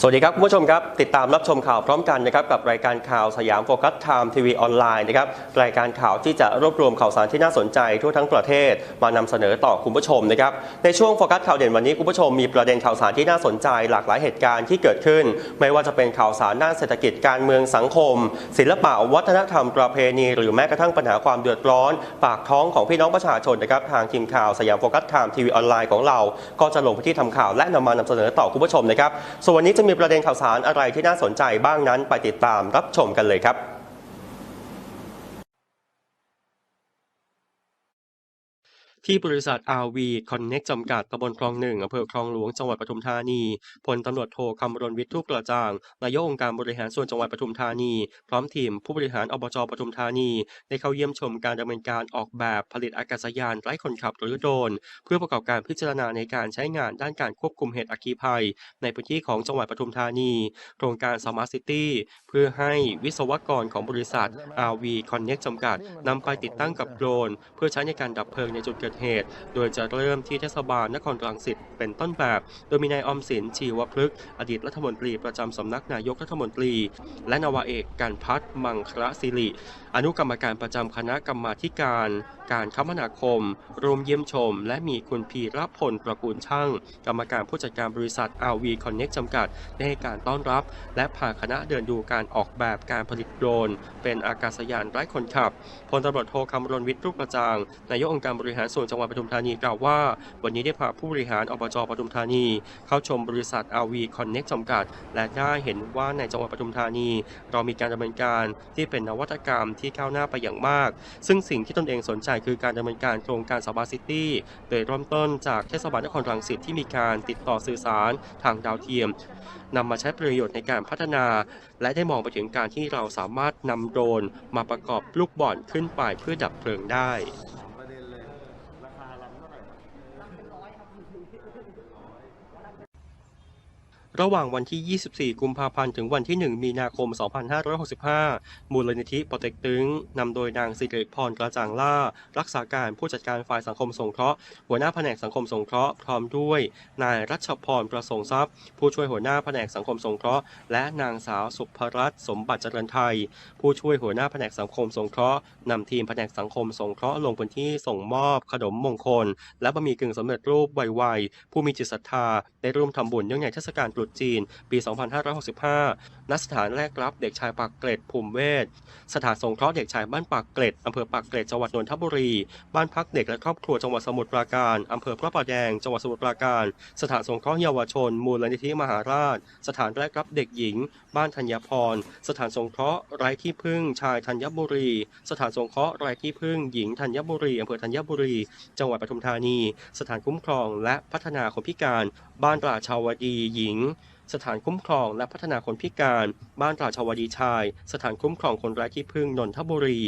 สวัสดีครับคุณผู้ชมครับ ติดตามรับชมข่าวพร้อมกันนะครับกับรายการข่าวสยามโฟกัสไทม์ทีวีออนไลน์นะครับรายการข่าวที่จะรวบรวมข่าวสารที่น่าสนใจทั่วทั้งประเทศมานำเสนอต่อคุณผู้ชมนะครับในช่วงโฟกัสข่าวเด่นวันนี้คุณผู้ชมมีประเด็นข่าวสารที่น่าสนใจ หลากหลายเหตุการณ์ที่เกิดขึ้น ไม่ว่าจะเป็นข่าวสารด้านเศรษฐกิจการเมืองสังคม ศิลปะวัฒนธรรมประเพณี หรือแม้กระทั่งปัญหาความเดือดร้อน ปากท้องของพี่น้องประชาชนนะครับทางทีมข่าวสยามโฟกัสไทม์ทีวีออนไลน์ของเรา ก็จะลงพื้นที่ทำข่าวและนำมานำเสนอต่อคุณผู้ชมนะครับส่วนวันนี้จะมีประเด็นข่าวสารอะไรที่น่าสนใจบ้างนั้นไปติดตามรับชมกันเลยครับ ที่บริษัท RV Connect จำกัดตำบลคลองหนึ่งอำเภอคลองหลวงจังหวัดปทุมธานีพลตำรวจโทคำรณวิทย์ทุกกระจ่างนายกองค์การบริหารส่วนจังหวัดปทุมธานี พร้อมทีมผู้บริหารอบจปทุมธานี ได้เข้าเยี่ยมชมการดำเนินการออกแบบผลิตอากาศยานไร้คนขับหรือโดรนเพื่อประกอบการพิจารณาในการใช้งานด้านการควบคุมเหตุอัคคีภัย ในพื้นที่ของจังหวัดปทุมธานี โครงการ Smart City เพื่อให้วิศวกรของบริษัท RV Connect จำกัดนำไปติดตั้งกับโดรน เพื่อใช้ในการดับเพลิงในจุดเกิดเหตุ โดยจะเริ่มที่เทศบาลนครรังสิตเป็นต้นแบบ โดยมีนายอมสินชีวพฤกษ์อดีตรัฐมนตรีประจำสำนักนายกรัฐมนตรี และนาวาเอกการพัฒน์มังคละศิริอนุกรรมการประจำคณะกรรมาธิการการคมนาคม รวมเยี่ยมชม และมีคุณพีรพลประกูลช่าง กรรมการผู้จัดการบริษัท RV Connect จำกัด ได้ให้การต้อนรับ และพาคณะเดินดูการออกแบบการผลิตโดรน เป็นอากาศยานไร้คนขับ พลตำรวจโทคำรณวิทย์รูปประจาง นายกองค์การบริหารส่วนจังหวัดปทุมธานีกล่าวว่า วันนี้ได้พาผู้บริหารอบจปทุมธานี เข้าชมบริษัท RV Connect จำกัด และได้เห็นว่าในจังหวัดปทุมธานี เรามีการดำเนินการที่เป็นนวัตกรรมที่ก้าวหน้าไปอย่างมาก ซึ่งสิ่งที่ตนเองสนใจคือการดำเนินการโครงการสบาซิตี้ โดยเริ่มต้นจากเทศบาลนครรังสิตที่มีการติดต่อสื่อสารทางดาวเทียมนำมาใช้ประโยชน์ในการพัฒนา และได้มองไปถึงการที่เราสามารถนำโดรนมาประกอบลูกบอลขึ้นไปเพื่อดับเพลิงได้ ประเด็นเลย ราคาลำเท่าไหร่ครับ ระหว่างวันที่ 24 กุมภาพันธ์ ถึงวันที่ 1 มีนาคม 2565 มูลนิธิปอเต็กตึงนำโดยนางสิริพรกระจ่างล่า รักษาการผู้จัดการฝ่ายสังคมสงเคราะห์ หัวหน้าแผนกสังคมสงเคราะห์ พร้อมด้วย นายรัชพรประสงค์ทรัพย์ ผู้ช่วยหัวหน้าแผนกสังคมสงเคราะห์ และนางสาวสุภรัตน์สมบัติเจริญไทย ผู้ช่วยหัวหน้าแผนกสังคมสงเคราะห์นำทีมแผนกสังคมสงเคราะห์ลงพื้นที่ส่งมอบ ขนมมงคล และบะหมี่กึ่งสำเร็จรูปไวๆผู้มีจิตศรัทธาได้ร่วมทำบุญเนื่องในเทศกาลตรุษจีน ปี 2565ณสถานแรกรับเด็กชายปากเกร็ดภูมิเวศสถานสงเคราะห์เด็กชายบ้านปากเกร็ดอำเภอปากเกร็ดจังหวัดนนทบุรี บ้านพักเด็กและครอบครัวจังหวัดสมุทรปราการอำเภอพระประแดงจังหวัดสมุทรปราการ สถานสงเคราะห์เยาวชน มูลนิธิมหาราช สถานแรกรับเด็กหญิง บ้านธัญพร สถานสงเคราะห์ไร้ที่พึ่งชายธัญบุรี สถานสงเคราะห์ไร้ที่พึ่งหญิงธัญบุรีอำเภอธัญบุรี จังหวัดปทุมธานี สถานคุ้มครองและพัฒนาคนพิการ บ้านราชาวดีหญิง สถานคุ้มครองและพัฒนาคนพิการ บ้านราชาวดีชาย สถานคุ้มครองคนไร้ที่พึ่งนนทบุรี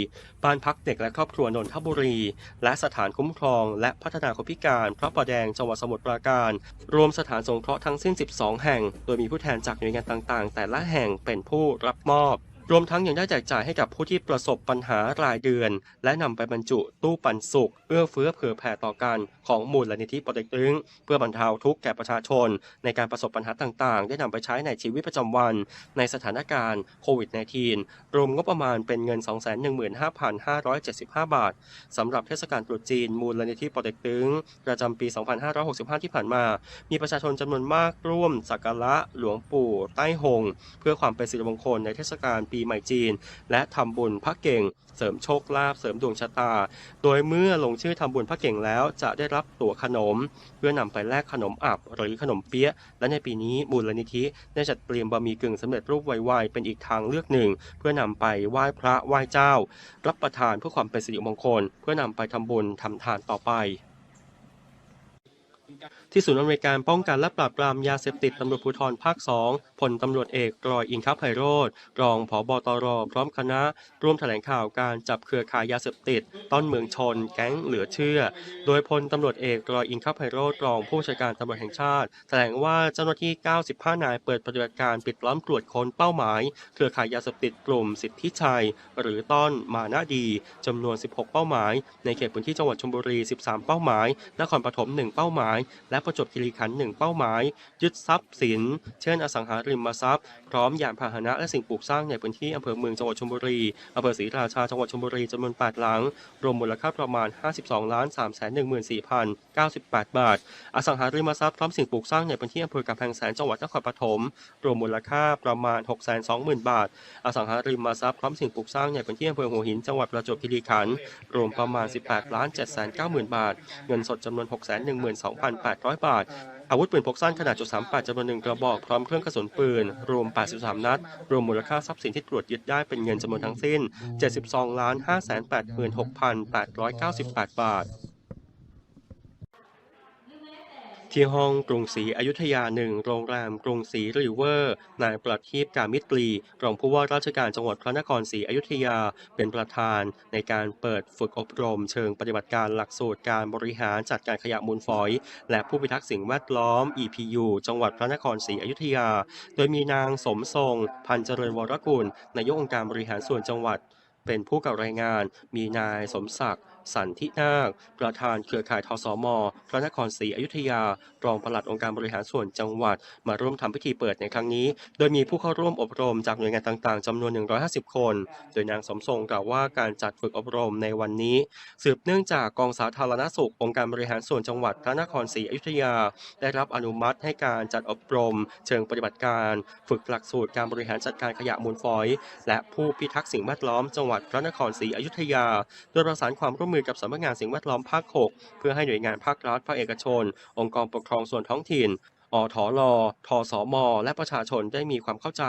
บ้านพักเด็กและครอบครัวนนทบุรี และสถานคุ้มครองและพัฒนาคนพิการพระประแดงจังหวัดสมุทรปราการ รวมสถานสงเคราะห์ทั้งสิ้น 12 แห่ง โดยมีผู้แทนจากหน่วยงานต่างๆ แต่ละแห่งเป็นผู้รับมอบ รวมทั้งยังได้แจกจ่ายให้กับผู้ที่ประสบปัญหารายเดือน และนำไปบรรจุตู้ปันสุข เอื้อเฟื้อเผื่อแผ่ต่อกันของมูลนิธิปอเต็กตึงเพื่อบรรเทาทุกข์แก่ประชาชน ในการประสบปัญหาต่างๆ ได้นำไปใช้ในชีวิตประจำวัน ในสถานการณ์โควิด -19 รวมงบประมาณเป็นเงิน 215,575 บาทสำหรับเทศกาลตรุษจีนมูลนิธิปอเต็กตึงประจำปี 2565 ที่ผ่านมา มีประชาชนจำนวนมากร่วมสักการะหลวงปู่ใต้หง เพื่อความเป็นสิริมงคลในเทศกาลปีีใหม่จีน และทำบุญพระเก่ง เสริมโชคลาภเสริมดวงชะตา โดยเมื่อลงชื่อทำบุญพระเก่งแล้วจะได้รับตั๋วขนม เพื่อนำไปแลกขนมอับหรือขนมเปี๊ยะและในปีนี้มูลนิธิได้จัดเตรียมบะหมี่กึ่งสำเร็จรูปไวๆเป็นอีกทางเลือกหนึ่ง เพื่อนำไปไหว้พระไหว้เจ้า รับประทานเพื่อความเป็นสิริมงคล เพื่อนำไปทำบุญทำทานต่อไป ที่ศูนย์อำนวยการป้องกันและปราบปรามยาเสพติดตำรวจภูธรภาค 2 พลตำรวจเอกกรอยอิงคับไพโรธรองผบตรพร้อมคณะ ร่วมแถลงข่าวการจับเครือข่ายยาเสพติด ต้นเมืองชน แก๊งเหลือเชื่อ โดยพลตำรวจเอกกรอยอิงคับไพโรธรองผู้บัญชการตำรวจแห่งชาติ แถลงว่าเจ้าหน้าที่ 95 นายเปิดปฏิบัติการปิดล้อมตรวจค้นเป้าหมาย เครือข่ายยาเสพติดกลุ่มสิทธิชัย หรือต้นมานาดีจำนวน 16 เป้าหมาย ในเขตพื้นที่จังหวัดชลบุรี 13 เป้าหมายนครปฐม 1 เป้าหมาย และประจวบคีรีขันธ์1เป้าหมาย ยึดทรัพย์สิน เช่น อสังหาริมทรัพย์ พร้อมยานพาหนะและสิ่งปลูกสร้างในพื้นที่อำเภอเมืองจังหวัดชลบุรีอำเภอศรีราชาจังหวัดชลบุรีจำนวน 8 หลัง รวมมูลค่าประมาณ 52ล้าน3 1 4 0 98 บาท อสังหาริมทรัพย์พร้อมสิ่งปลูกสร้างในพื้นที่อำเภอกำแพงแสนจังหวัดนครปฐมรวมมูลค่าประมาณ 620,000 บาท อสังหาริมทรัพย์พร้อมสิ่งปลูกสร้างในพื้นที่อำเภอหัวหินจังหวัดประจวบคีรีขันธ์รวมประมาณ 18ล้าน790,000 บาท เงินสดจำนวน500 บาท อาวุธปืนพกสั้นขนาดจุด38จำนวนหนึ่งกระบอก พร้อมเครื่องกระสุนปืน รวม 83 นัด รวมมูลค่าทรัพย์สินที่ตรวจยึดได้เป็นเงินจำนวนทั้งสิ้น 72ล้าน586,898 บาท ที่ห้องกรุงศรีอยุธยาหนึ่งโรงแรมกรุงศรีริเวอร์ นายประทีปกามิตรี รองผู้ว่าราชการจังหวัดพระนครศรีอยุธยา เป็นประธานในการเปิดฝึกอบรม เชิงปฏิบัติการหลักสูตรการบริหารจัดการขยะมูลฝอย และผู้พิทักษ์สิ่งแวดล้อม EPU จังหวัดพระนครศรีอยุธยา โดยมีนางสมทรง พันเจริญวรกุลนายกองค์การบริหารส่วนจังหวัด เป็นผู้กับรายงาน มีนายสมศักดิ์ สันทินาค ประธานเครือข่ายทสม พระนครศรีอยุธยา รองปลัดองค์การบริหารส่วนจังหวัด มาร่วมทำพิธีเปิดในครั้งนี้ โดยมีผู้เข้าร่วมอบรมจากหน่วยงานต่างๆจำนวน 150 คน โดยนางสมทรงกล่าวว่าการจัดฝึกอบรมในวันนี้ สืบเนื่องจากกองสาธารณสุของค์การบริหารส่วนจังหวัดพระนครศรีอยุธยา ได้รับอนุมัติให้การจัดอบรม เชิงปฏิบัติการ ฝึกหลักสูตรการบริหารจัดการขยะมูลฝอย และผู้พิทักษ์สิ่งแวดล้อมจังหวัดพระนครศรีอยุธยา โดยประสานความร่วมมือกับสำนักงานสิ่งแวดล้อมภาค 6 เพื่อให้หน่วยงานภาครัฐภาคเอกชน องค์กรปกครองส่วนท้องถิ่นอทลทสม และประชาชนได้มีความเข้าใจ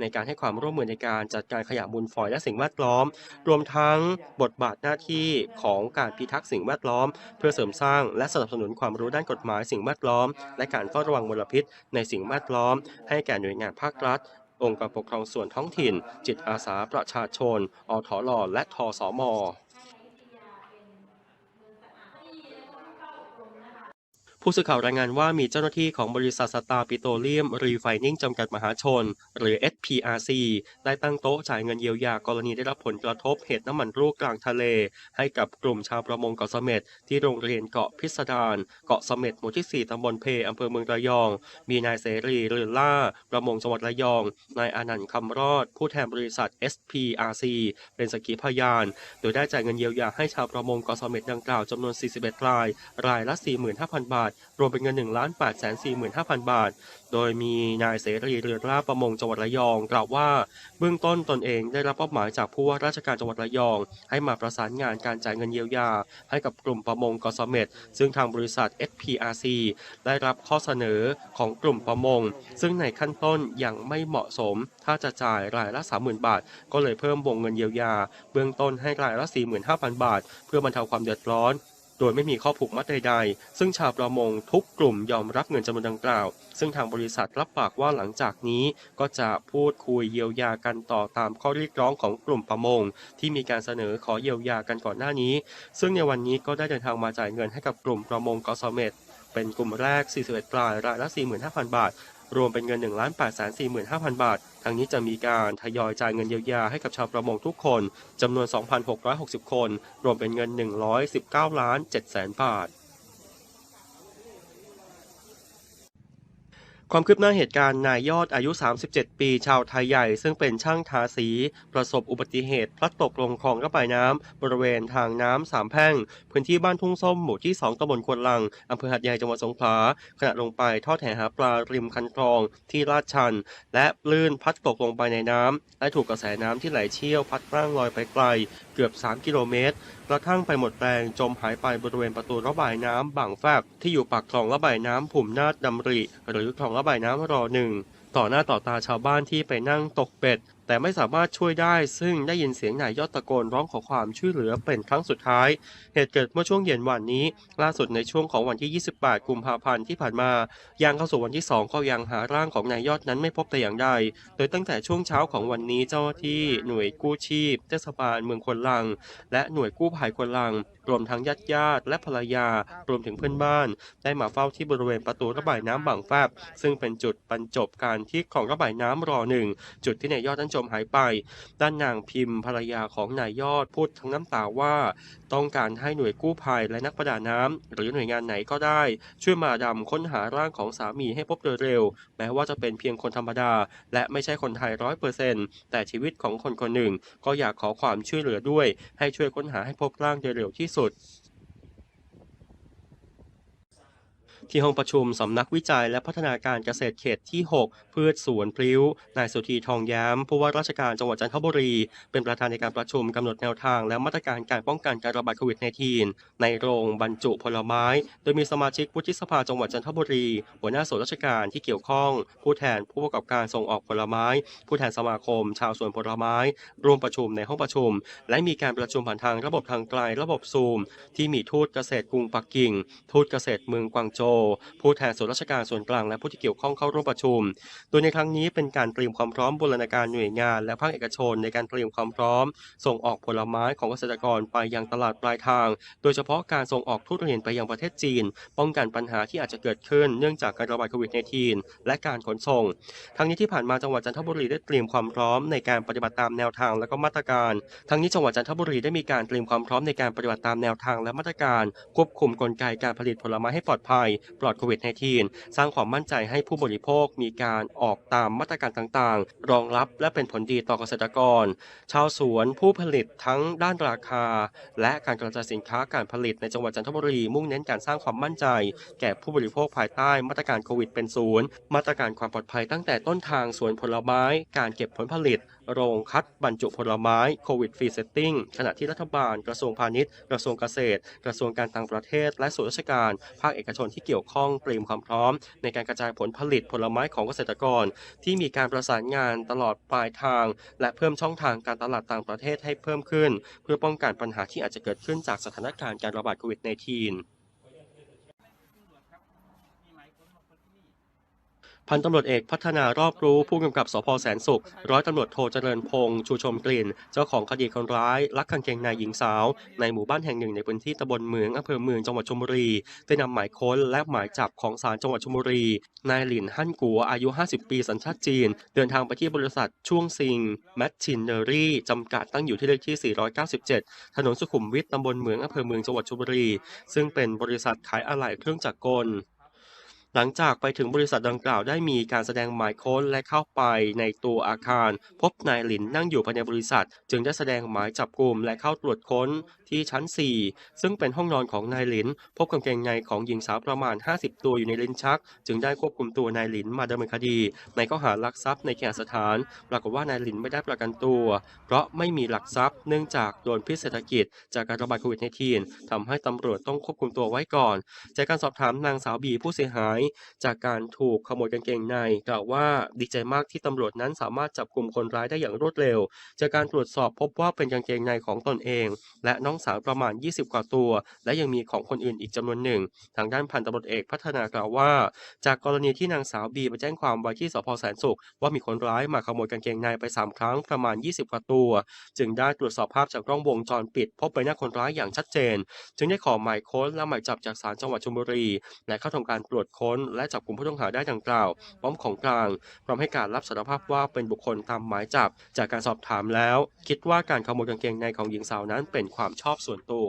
ในการให้ความร่วมมือในการจัดการขยะมูลฝอยและสิ่งแวดล้อม รวมทั้งบทบาทหน้าที่ของการพิทักษ์สิ่งแวดล้อม เพื่อเสริมสร้างและสนับสนุนความรู้ด้านกฎหมายสิ่งแวดล้อม และการเฝ้าระวังมลพิษ ในสิ่งแวดล้อม ให้แก่หน่วยงานภาครัฐ องค์กรปกครองส่วนท้องถิ่น จิตอาสาประชาชน อทลและทสม ผู้สื่อข่าวรายงานว่ามีเจ้าหน้าที่ของบริษัทสตาร์ปิโตรเลียมรีไฟนิ่งจำกัดมหาชน หรือ SPRC ได้ตั้งโต๊ะจ่ายเงินเยียวยากรณีได้รับผลกระทบเหตุน้ำมันรั่วกลางทะเล ให้กับกลุ่มชาวประมงเกาะเสม็ดที่โรงเรียนเกาะพิสดารเกาะเสม็ดหมู่ที่ 4ตำบลเพอำเภอเมืองระยอง มีนายเสรีเรือนล่า ประมงจังหวัดระยอง นายอานันต์คำรอด ผู้แทนบริษัท SPRC เป็นสกีพยาน โดยได้จ่ายเงินเยียวยาให้ชาวประมงเกาะเสม็ดดังกล่าวจำนวน 41 ราย รายละ 45,000 บาทรวมเป็นเงิน1ล้าน8 4 5 0 0 0 บาท โดยมีนายเสรีเรือนล่าประมงจังหวัดระยอง กล่าวว่า เบื้องต้นตนเองได้รับมอบหมายจากผู้ว่าราชการจังหวัดระยอง ให้มาประสานงานการจ่ายเงินเยียวยา ให้กับกลุ่มประมงกาะเม็ดซึ่งทางบริษัท SPRC ได้รับข้อเสนอของกลุ่มประมง ซึ่งในขั้นต้นยังไม่เหมาะสม ถ้าจะจ่ายรายละ 30,000 บาท ก็เลยเพิ่มวงเงินเยียวยา เบื้องต้นให้รายละ 45,000 บาท เพื่อบรรเทาความเดือดร้อน โดยไม่มีข้อผูกมัดใดๆ ซึ่งชาวประมงทุกกลุ่มยอมรับเงินจำนวนดังกล่าว ซึ่งทางบริษัทรับปากว่าหลังจากนี้ก็จะพูดคุยเยียวยากันต่อตามข้อเรียกร้องของกลุ่มประมง ที่มีการเสนอขอเยียวยากันก่อนหน้านี้ ซึ่งในวันนี้ก็ได้เดินทางมาจ่ายเงินให้กับกลุ่มประมงกาะเม็ดเป็นกลุ่มแรก 41ราย รายละ 45,000 บาท รวมเป็นเงิน1ล้าน8 4 5 0 0 0 บาททั้งนี้จะมีการทยอยจ่ายเงินเยียวยาให้กับชาวประมงทุกคนจำนวน 2,660 คน รวมเป็นเงิน 119 ล้าน7แสนบาท ความคืบหน้าเหตุการณ์นายยอดอายุ 37 ปี ชาวไทยใหญ่ ซึ่งเป็นช่างทาสี ประสบอุบัติเหตุพลัดตกลงคลองระบายน้ำบริเวณทางน้ำสามแพร่ง พื้นที่บ้านทุ่งส้มหมู่ที่ 2ตำบลควนลังอำเภอหัดใหญ่จังหวัดสงขลาขณะลงไปทอดแหหาปลาริมคันคลองที่ลาดชัน และลื่นพลัดตกลงไปในน้ำและถูกกระแสน้ำที่ไหลเชี่ยวพัดร่างลอยไปไกล เกือบ 3 กิโลเมตร กระทั่งไปหมดแรงจมหายไปบริเวณประตูระบายน้ำบางแฟบที่อยู่ปากคลองระบายน้ำผุ่มนาดดำริ หรือคลองระบายน้ำรอหนึ่งต่อหน้าต่อตาชาวบ้านที่ไปนั่งตกเป็ด แต่ไม่สามารถช่วยได้ซึ่งได้ยินเสียงนายยอดตะโกนร้องขอความช่วยเหลือเป็นครั้งสุดท้าย เหตุเกิดเมื่อช่วงเย็นวันนี้ ล่าสุดในช่วงของวันที่ 28 กุมภาพันธ์ที่ผ่านมายังเข้าสู่วันที่ 2 ก็ยังหาร่างของนายยอดนั้นไม่พบแต่อย่างใด โดยตั้งแต่ช่วงเช้าของวันนี้เจ้าหน้าที่หน่วยกู้ชีพเทศบาลเมืองควนลัง และหน่วยกู้ภัยควนลัง รวมทั้งญาติญาติและภรรยา รวมถึงเพื่อนบ้าน ได้มาเฝ้าที่บริเวณประตูระบายน้ำบางแฟบซึ่งเป็นจุดบรรจบการที่ของระบายน้ำรอหนึ่งจุดที่นายยอดนั้นจมหายไป ด้านนางพิมพ์ภรรยาของนายยอดพูดทั้งน้ำตาว่า ต้องการให้หน่วยกู้ภัยและนักประดาน้ำหรือหน่วยงานไหนก็ได้ ช่วยมาดำค้นหาร่างของสามีให้พบโดยเร็ว แม้ว่าจะเป็นเพียงคนธรรมดา และไม่ใช่คนไทยร้อยเปอร์เซนต์แต่ชีวิตของคนคนหนึ่ง ก็อยากขอความช่วยเหลือด้วย ให้ช่วยค้นหาให้พบร่างโดยเร็วที่สุด ที่ห้องประชุมสำนักวิจัยและพัฒนาการเกษตรเขตที่ 6 พืชสวนพลิ้ว นายสุธีทองย้มผู้ว่าราชการจังหวัดจันทบุรี เป็นประธานในการประชุมกำหนดแนวทาง และมาตรการการป้องกันการระบาดโควิด -19 ในโรงบรรจุผลไม้ โดยมีสมาชิกวุฒิสภาจังหวัดจันทบุรี หัวหน้าส่วนราชการที่เกี่ยวข้อง ผู้แทนผู้ประกอบการส่งออกผลไม้ ผู้แทนสมาคม ชาวสวนผลไม้ ร่วมประชุมในห้องประชุม และมีการประชุมผ่านทางระบบทางไกลระบบซูม ที่มีทูตเกษตรกรุงปักกิ่ง ทูตเกษตรเมืองกวางโจวผู้แทนส่วนราชการส่วนกลางและผู้ที่เกี่ยวข้องเข้าร่วมประชุม โดยในครั้งนี้เป็นการเตรียมความพร้อมบูรณาการหน่วยงาน และภาคเอกชนในการเตรียมความพร้อม ส่งออกผลไม้ของเกษตรกรไปยังตลาดปลายทาง โดยเฉพาะการส่งออกทุเรียนไปยังประเทศจีน ป้องกันปัญหาที่อาจจะเกิดขึ้นเนื่องจากการระบาดโควิด -19 และการขนส่ง ทั้งนี้ที่ผ่านมาจังหวัดจันทบุรีได้เตรียมความพร้อมในการปฏิบัติตามแนวทางและก็มาตรการ ทั้งนี้จังหวัดจันทบุรีได้มีการเตรียมความพร้อมในการปฏิบัติตามแนวทางและมาตรการ ควบคุมกลไกการผลิตผลไม้ให้ปลอดภัยปลอดโควิด -19 สร้างความมั่นใจให้ผู้บริโภคมีการออกตามมาตรการต่างๆ รองรับและเป็นผลดีต่อเกษตรกร ชาวสวนผู้ผลิตทั้งด้านราคา และการกระจายสินค้าการผลิตในจังหวัดจันทบุรี มุ่งเน้นการสร้างความมั่นใจ แก่ผู้บริโภคภายใต้มาตรการโควิดเป็นศูนย์มาตรการความปลอดภัยตั้งแต่ต้นทางสวนผลไม้ การเก็บผลผลิต โรงคัดบรรจุผลไม้โควิดฟรีเซตติ้งขณะที่รัฐบาลกระทรวงพาณิชย์ กระทรวงเกษตร กระทรวงการต่างประเทศ และส่วนราชการ ภาคเอกชนที่เกี่ยวข้องเตรียมความพร้อม ในการกระจายผลผลิตผลไม้ของเกษตรกร ที่มีการประสานงานตลอดปลายทาง และเพิ่มช่องทางการตลาดต่างประเทศให้เพิ่มขึ้น เพื่อป้องกันปัญหาที่อาจจะเกิดขึ้นจากสถานการณ์การระบาดโควิด -19 พันตำรวจเอกพัฒนารอบรู้ผู้กำกับสพแสนสุข ร้อยตำรวจโทเจริญพงษ์ชูชมกลิ่น เจ้าของคดีคนร้ายลักกางเกงในหญิงสาว ในหมู่บ้านแห่งหนึ่งในพื้นที่ตำบลเมืองอำเภอเมืองจังหวัดชลบุรีได้นำหมายค้นและหมายจับของศาลจังหวัดชลบุรีนายหลินฮั่นกัวอายุ 50 ปีสัญชาติจีน เดินทางไปที่บริษัทช่วงซิงแมชชินเนอรี่จำกัดตั้งอยู่ที่เลขที่ 497 ถนนสุขุมวิทตำบลเมืองอำเภอเมืองจังหวัดชลบุรี ซึ่งเป็นบริษัทขายอะไหล่เครื่องจักรกล หลังจากไปถึงบริษัทดังกล่าวได้มีการแสดงหมายค้นและเข้าไปในตัวอาคาร พบนายหลินนั่งอยู่ภายในบริษัท จึงได้แสดงหมายจับกลุ่มและเข้าตรวจค้นที่ชั้น 4 ซึ่งเป็นห้องนอนของนายหลิน พบกางเกงในของหญิงสาวประมาณ 50 ตัวอยู่ในลิ้นชัก จึงได้ควบคุมตัวนายหลินมาดำเนินคดี ในข้อหารักทรัพย์ในแก่สถาน ปรากฏว่านายหลินไม่ได้ประกันตัว เพราะไม่มีหลักทรัพย์ เนื่องจากโดนพิษเศรษฐกิจ จากการระบาดโควิด -19 ทำให้ตำรวจต้องควบคุมตัวไว้ก่อน จากการสอบถามนางสาวบีผู้เสียหายจากการถูกขโมยกางเกงใน กล่าวว่าดีใจมากที่ตำรวจนั้นสามารถจับกลุ่มคนร้ายได้อย่างรวดเร็ว จากการตรวจสอบพบว่าเป็นกางเกงในของตนเอง และน้องสาวประมาณ 20 กว่าตัว และยังมีของคนอื่นอีกจำนวนหนึ่ง ทางด้านพันตำรวจเอกพัฒนากล่าวว่า จากกรณีที่นางสาวบีมาแจ้งความไว้ที่สพแสนสุข ว่ามีคนร้ายมาขโมยกางเกงในไป 3 ครั้งประมาณ 20 กว่าตัว จึงได้ตรวจสอบภาพจากกล้องวงจรปิด พบใบหน้าคนร้ายอย่างชัดเจน จึงได้ขอหมายค้นและหมายจับจากศาลจังหวัดชลบุรีและเข้าทำการตรวจค้นและจับกลุ่มผู้ต้องหาได้ดังกล่าวพร้อมของกลาง พร้อมให้การรับสารภาพว่าเป็นบุคคลตามหมายจับ จากการสอบถามแล้ว คิดว่าการขโมยกางเกงในของหญิงสาวนั้นเป็นความชอบส่วนตัว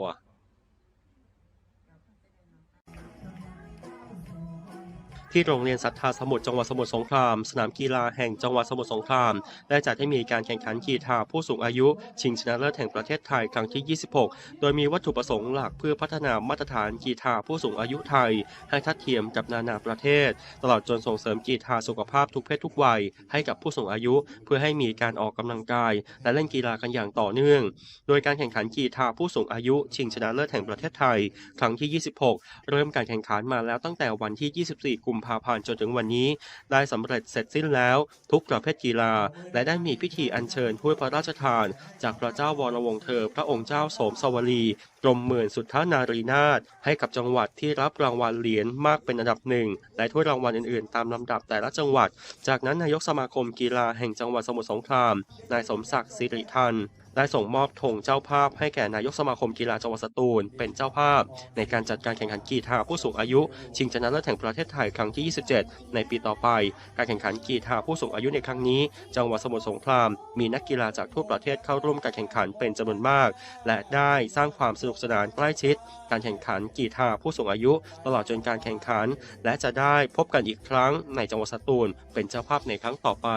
ที่โรงเรียนศรัทธาสมุทรจังหวัดสมุทรสงคราม สนามกีฬาแห่งจังหวัดสมุทรสงคราม ได้จัดให้มีการแข่งขันกีฬาผู้สูงอายุ ชิงชนะเลิศแห่งประเทศไทยครั้งที่ 26 โดยมีวัตถุประสงค์หลักเพื่อพัฒนามาตรฐานกีฬาผู้สูงอายุไทย ให้ทัดเทียมกับนานาประเทศ ตลอดจนส่งเสริมกีฬาสุขภาพทุกเพศทุกวัย ให้กับผู้สูงอายุ เพื่อให้มีการออกกำลังกาย และเล่นกีฬากันอย่างต่อเนื่อง โดยการแข่งขันกีฬาผู้สูงอายุ ชิงชนะเลิศแห่งประเทศไทย ครั้งที่ 26 เริ่มการแข่งขันมาแล้วตั้งแต่วันที่ 24 กุมภาพันธ์จนถึงวันนี้ ได้สำเร็จเสร็จสิ้นแล้วทุกประเภทกีฬา และได้มีพิธีอัญเชิญถ้วยพระราชทาน จากพระเจ้าวรวงศ์เธอ พระองค์เจ้าโสมสวลีกรมหมื่นสุทธานารีนาถให้กับจังหวัดที่รับรางวัลเหรียญมากเป็นอันดับหนึ่งและถ้วยรางวัลอื่นๆ ตามลำดับแต่ละจังหวัด จากนั้นนายกสมาคมกีฬาแห่งจังหวัดสมุทรสงครามนายสมศักดิ์สิริทัน ได้ส่งมอบธงเจ้าภาพให้แก่นายกสมาคมกีฬาจังหวัดสตูล เป็นเจ้าภาพ ในการจัดการแข่งขันกีฬาผู้สูงอายุ ชิงชนะเลิศแห่งประเทศไทยครั้งที่ 27 ในปีต่อไป การแข่งขันกีฬาผู้สูงอายุในครั้งนี้ จังหวัดสมุทรสงคราม มีนักกีฬาจากทั่วประเทศเข้าร่วมการแข่งขันเป็นจำนวนมาก และได้สร้างความสนุกสนานใกล้ชิด การแข่งขันกีฬาผู้สูงอายุ ตลอดจนการแข่งขัน และจะได้พบกันอีกครั้งในจังหวัดสตูล เป็นเจ้าภาพในครั้งต่อไป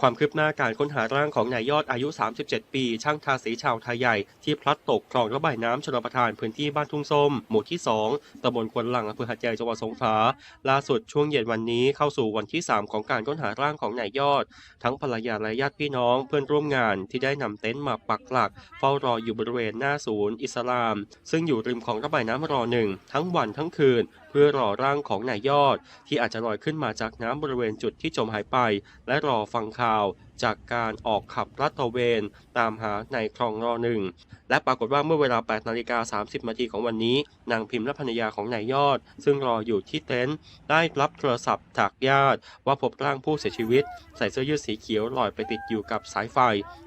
ความคืบหน้าการค้นหาร่างของนายยอดอายุ 37 ปี ช่างทาสีชาวไทยใหญ่ ที่พลัดตกคลองระบายน้ำชลประทานพื้นที่บ้านทุ่งส้ม หมู่ที่ 2ตำบลควนหลังอำเภอหัดใหญ่จังหวัดสงขลาล่าสุดช่วงเย็นวันนี้เข้าสู่วันที่ 3 ของการค้นหาร่างของนายยอด ทั้งภรรยาและญาติพี่น้องเพื่อนร่วมงานที่ได้นำเต็นท์มาปักหลัก เฝ้ารออยู่บริเวณหน้าศูนย์ อิสลาม ซึ่งอยู่ริมของระบายน้ำรอหนึ่งทั้งวันทั้งคืนเพื่อรอร่างของนายยอด ที่อาจจะลอยขึ้นมาจากน้ำบริเวณจุดที่จมหายไป และรอฟังข่าว จากการออกขับรัดตระเวนตามหาในคลองรอหนึ่งและปรากฏว่าเมื่อเวลา 8 นาฬิกา 30 นาทีของวันนี้ นางพิมพ์และภรรยาของนายยอด ซึ่งรออยู่ที่เต็นท์ได้รับโทรศัพท์จากญาติ ว่าพบร่างผู้เสียชีวิต ใส่เสื้อยืดสีเขียวลอยไปติดอยู่กับสายไฟ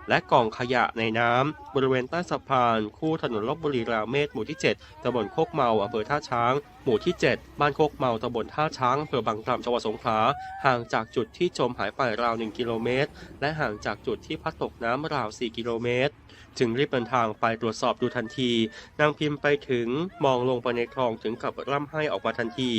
และกองขยะในน้ำบริเวณใต้สะพาน คู่ถนนลบบุรีราเมศหมู่ที่ 7ตำบลโคกเมาอำเภอท่าช้าง หมู่ที่ 7 บ้านโคกเมาตำบลท่าช้างอำเภอบางกล่ำจังหวัดสงขลาห่างจากจุดที่จมหายไปราว 1 กิโลเมตรและห่างจากจุดที่พัดตกน้ำราว 4 กิโลเมตร จึงรีบเดินทางไปตรวจสอบดูทันที นางพิมพ์ไปถึงมองลงไปในคลองถึงกับร่ำไห้ออกมาทันที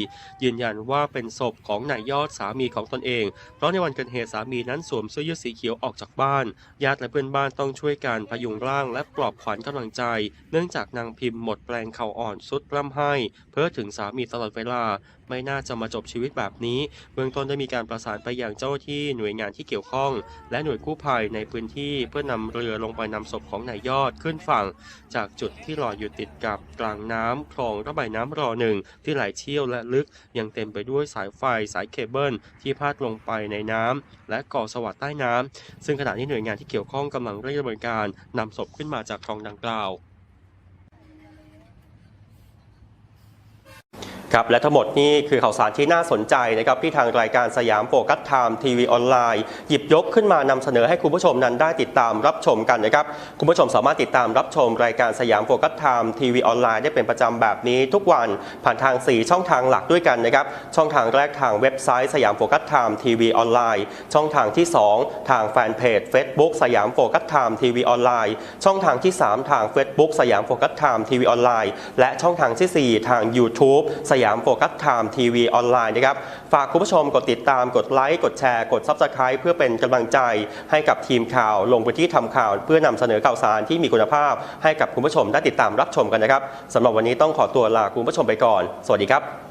ยืนยันว่าเป็นศพของนายยอดสามีของตนเอง เพราะในวันเกิดเหตุสามีนั้นสวมเสื้อยืดสีเขียวออกจากบ้าน ญาติและเพื่อนบ้านต้องช่วยกันพยุงร่างและปลอบขวัญกำลังใจ เนื่องจากนางพิมพ์หมดแรงเข่าอ่อนสุดร่ำไห้ เพื่อถึงสามีตลอดเวลาไม่น่าจะมาจบชีวิตแบบนี้ เบื้องต้นได้มีการประสานไปยังเจ้าหน้าที่หน่วยงานที่เกี่ยวข้อง และหน่วยกู้ภัยในพื้นที่เพื่อนำเรือลงไปนำศพของนายยอดขึ้นฝั่ง จากจุดที่ลอยอยู่ติดกับกลางน้ำคลองระบายน้ำรอหนึ่งที่ไหลเชี่ยวและลึกยังเต็มไปด้วยสายไฟสายเคเบิลที่พาดลงไปในน้ำและก่อสวัสดใต้น้ำซึ่งขณะนี้หน่วยงานที่เกี่ยวข้องกำลังเร่งดำเนินการนำศพขึ้นมาจากคลองดังกล่าว ครับและทั้งหมดนี่คือข่าวสารที่น่าสนใจนะครับที่ทางรายการสยามโฟกัสไทม์ทีวีออนไลน์หยิบยกขึ้นมานำเสนอให้คุณผู้ชมนั้นได้ติดตามรับชมกันนะครับคุณผู้ชมสามารถติดตามรับชมรายการสยามโฟกัสไทม์ทีวีออนไลน์ได้เป็นประจำแบบนี้ทุกวันผ่านทาง 4 ช่องทางหลักด้วยกันนะครับช่องทางแรกทางเว็บไซต์สยามโฟกัสไทม์ทีวีออนไลน์ช่องทางที่ 2 ทางแฟนเพจ Facebook สยามโฟกัสไทม์ทีวีออนไลน์ช่องทางที่ 3 ทาง Facebook สยามโฟกัสไทม์ทีวีออนไลน์และช่องทางทีสี่4 ทาง YouTube สยามโฟกัสไทม์ทีวีออนไลน์นะครับ ฝากคุณผู้ชมกดติดตามกดไลค์กดแชร์กด Subscribe เพื่อเป็นกำลังใจให้กับทีมข่าวลงพื้นที่ทำข่าว เพื่อนำเสนอข่าวสารที่มีคุณภาพ ให้กับคุณผู้ชมได้ติดตามรับชมกันนะครับสำหรับวันนี้ต้องขอตัวลาคุณผู้ชมไปก่อน สวัสดีครับ